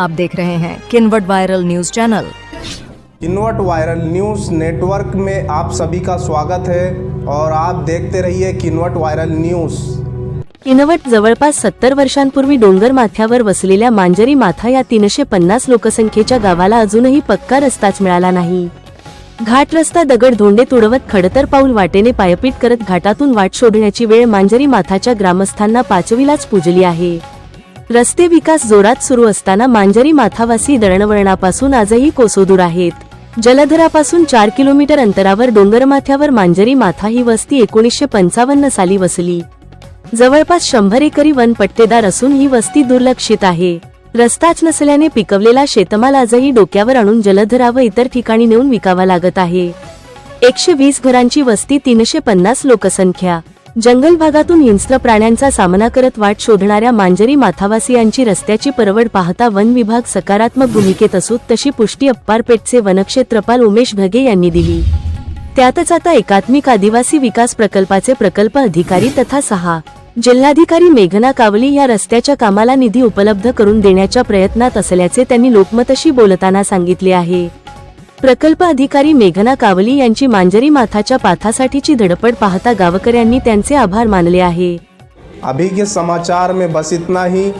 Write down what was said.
आप देख रहे हैं Kinwat viral news channel. Kinwat viral news network में आप सभी का स्वागत है और आप देखते रहिए किनवट वायरल न्यूज़। किनवट जवळपास सत्तर वर्षांपूर्वी डोंगर माथ्यावर वसलेल्या मांजरी माथा या तीनशे पन्नास लोकसंख्येच्या गावाला अजूनही पक्का रस्ताच मिळाला नाही. घाट रस्ता दगड धोंडे तुडवत खडतर पाऊल वाटेने पायपीट करत घाटातून वाट शोधण्याची वेळ मांजरी माथाच्या ग्रामस्थांना पाचवीलाच पुजली आहे. रस्ते विकास जोरात सुरू असताना मांजरी माथावासी दळणवळणापासून आजही कोसोदूर आहेत. जलधरापासून चार किलोमीटर अंतरावर डोंगरमाथ्यावर मांजरी माथा ही वस्ती एकोणीसशे पंचावन्न साली वसली. जवळपास शंभर एकरी वन पट्टेदार असून ही वस्ती दुर्लक्षित आहे. रस्ताच नसल्याने पिकवलेला शेतमाल आजही डोक्यावर आणून जलधरा व इतर ठिकाणी नेऊन विकावा लागत आहे. एकशे वीस घरांची वस्ती तीनशे पन्नास लोकसंख्या. जंगल भागातून हिंस्त्र प्राण्यांचा सामना करत वाट शोधणाऱ्या मांजरी माथावासियांची रस्त्याची परवड पाहता वन विभाग सकारात्मक भूमिकेत असून तशी पुष्टी अप्पारपेठचे वनक्षेत्रपाल उमेश भगे यांनी दिली. त्यातच आता एकात्मिक आदिवासी विकास प्रकल्पाचे प्रकल्प अधिकारी तथा सहा. जिल्हाधिकारी मेघना कावली या रस्त्याच्या कामाला निधी उपलब्ध करून देण्याच्या प्रयत्नात असल्याचे त्यांनी लोकमतशी बोलताना सांगितले आहे. प्रकल्प अधिकारी मेघना कावली यांची मांजरी माथाच्या पाथासाठीची धडपड पाहता गावकऱ्यांनी त्यांचे आभार मानले आहे. अभी के समाचार में बस इतना ही।